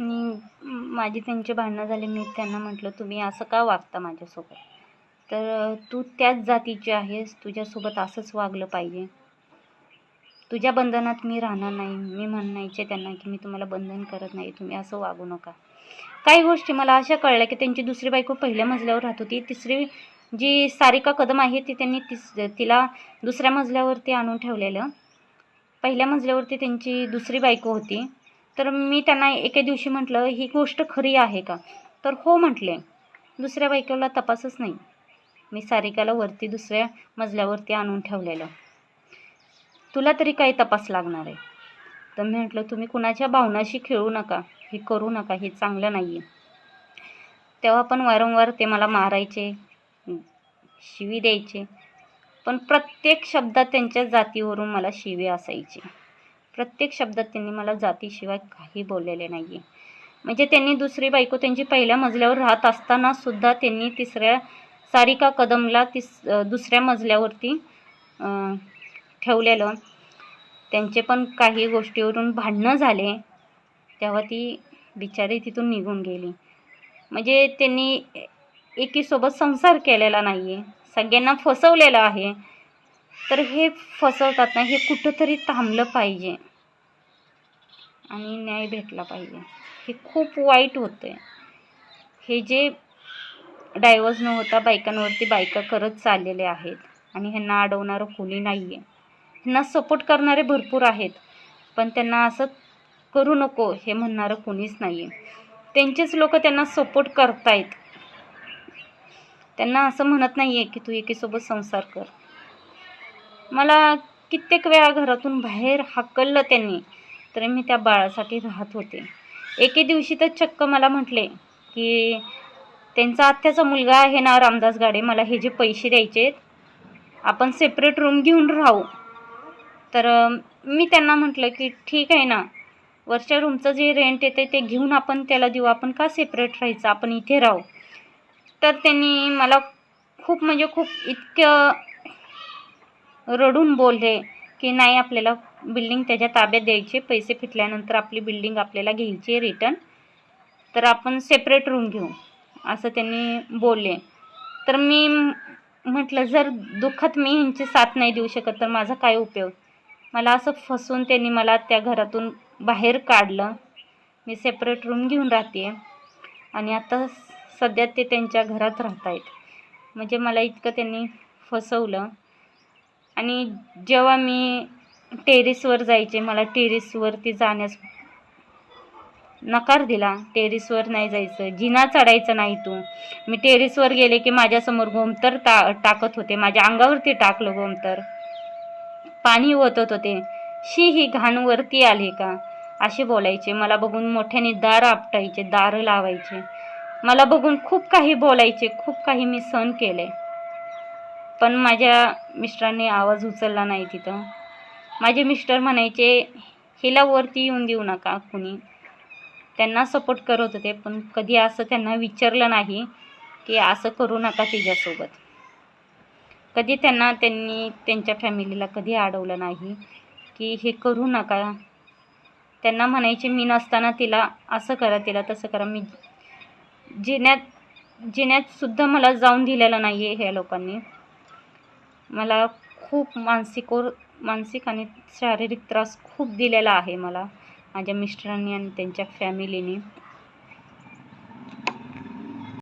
आणि माझी त्यांचे भांडणं झाले मी त्यांना म्हटलं तुम्ही असं का वागता माझ्यासोबत? तर तू त्याच जातीची आहेस तुझ्यासोबत असंच वागलं पाहिजे. तुझ्या बंधनात मी राहणार नाही मी म्हणायचे त्यांना की मी तुम्हाला बंधन करत नाही तुम्ही असं वागू नका. काही गोष्टी मला अशा कळल्या की त्यांची दुसरी बायको पहिल्या मजल्यावर राहत होती. तिसरी जी सारिका कदम आहे ती त्यांनी तिस तिला दुसऱ्या मजल्यावरती आणून ठेवलेलं. पहिल्या मजल्यावरती त्यांची दुसरी बायको होती. तर मी त्यांना एके दिवशी म्हटलं ही गोष्ट खरी आहे का? तर हो म्हटले. दुसऱ्या बायकोला तपासच नाही. मी सारिकाला वरती दुसऱ्या मजल्यावरती आणून ठेवलेलं. तुला तरी काही तपास लागणार आहे. तर मी म्हटलं तुम्ही कुणाच्या भावनाशी खेळू नका. हे करू नका. हे चांगलं नाही आहे तेव्हा पण वारंवार ते मला मारायचे शिवी द्यायचे. पण प्रत्येक शब्दात त्यांच्या जातीवरून मला शिवी असायची. प्रत्येक शब्दात त्यांनी मला जातीशिवाय काही बोललेले नाही आहे म्हणजे त्यांनी दुसरी बायको त्यांची पहिल्या मजल्यावर राहत असताना सुद्धा त्यांनी तिसऱ्या सारिका कदमला तिस दुसऱ्या मजल्यावरती ठेवलेलं. त्यांचे पण काही गोष्टीवरून भांडणं झाले तेव्हा ती बिचारी तिथून निघून गेली. म्हणजे त्यांनी एकीसोबत संसार केलेला नाही आहे सगळ्यांना फसवलेलं आहे. तर हे फसवतात ना हे कुठंतरी थांबलं पाहिजे. आणि न्याय भेटला पाहिजे. हे खूप वाईट होतं आहे हे जे डायव्हर्स न होता बायकांवरती बायका करत चाललेले आहेत आणि ह्यांना अडवणारं कोणी नाही आहे ह्यांना सपोर्ट करणारे भरपूर आहेत पण त्यांना असं करू नको हे म्हणणारं कोणीच नाही आहे त्यांचेच लोक त्यांना सपोर्ट करतायत. त्यांना असं म्हणत नाही आहे की तू एकीसोबत संसार कर. मला कित्येक वेळा घरातून बाहेर हाकललं त्यांनी तरी मी त्या बाळासाठी राहत होते. एके दिवशी तर चक्क मला म्हटले की त्यांचा आत्याचा मुलगा आहे ना रामदास गाडे मला हे जे पैसे द्यायचे आपण सेपरेट रूम घेऊन राहू. तर मी त्यांना म्हटलं की ठीक आहे ना वरच्या रूमचं जे रेंट येते ते घेऊन आपण त्याला देऊ आपण का सेपरेट राहायचं आपण इथे राहू. तर त्यांनी मला खूप म्हणजे खूप इतकं रडून बोलले की नाही आपल्याला बिल्डिंग त्याच्या ताब्यात द्यायची पैसे फिटल्यानंतर आपली बिल्डिंग आपल्याला घ्यायची रिटर्न तर आपण सेपरेट रूम घेऊ असं त्यांनी बोलले. तर मी म्हटलं जर दुःखात मी ह्यांची साथ नाही देऊ शकत तर माझा काय उपयोग? मला असं फसून त्यांनी मला त्या घरातून बाहेर काढलं. मी सेपरेट रूम घेऊन राहते. आणि आता सध्या ते त्यांच्या घरात राहत आहेत म्हणजे मला इतकं त्यांनी फसवलं. आणि जेव्हा मी टेरेसवर जायचे मला टेरेसवरती जाण्यास नकार दिला. टेरेसवर नाही जायचं. जिना चढायचं नाही तू. मी टेरेसवर गेले की माझ्यासमोर गोमतर टा टाकत होते. माझ्या अंगावरती टाकलं गोमतर पाणी ओतत होते. शी ही घाण वरती आली का? असे बोलायचे. मला बघून मोठ्याने दार आपटायचे दार लावायचे. मला बघून खूप काही बोलायचे. खूप काही मी सहन केले. पण माझ्या मिस्टरांनी आवाज उचलला नाही तिथं. माझे मिस्टर म्हणायचे हिला वरती येऊन देऊ नका कुणी. त्यांना सपोर्ट करत होते पण कधी असं त्यांना विचारलं नाही की असं करू नका तिच्यासोबत. कधी त्यांना त्यांनी त्यांच्या फॅमिलीला कधी अडवलं नाही की हे करू नका. त्यांना म्हणायचे मी नसताना तिला असं करा तिला तसं करा. मी जिण्यात जिण्यातसुद्धा मला जाऊन दिलेलं नाही आहे ह्या लोकांनी. मला खूप मानसिकवर मानसिक आणि शारीरिक त्रास खूप दिलेला आहे मला. माझ्या मिस्टरांनी आणि त्यांच्या फॅमिलीने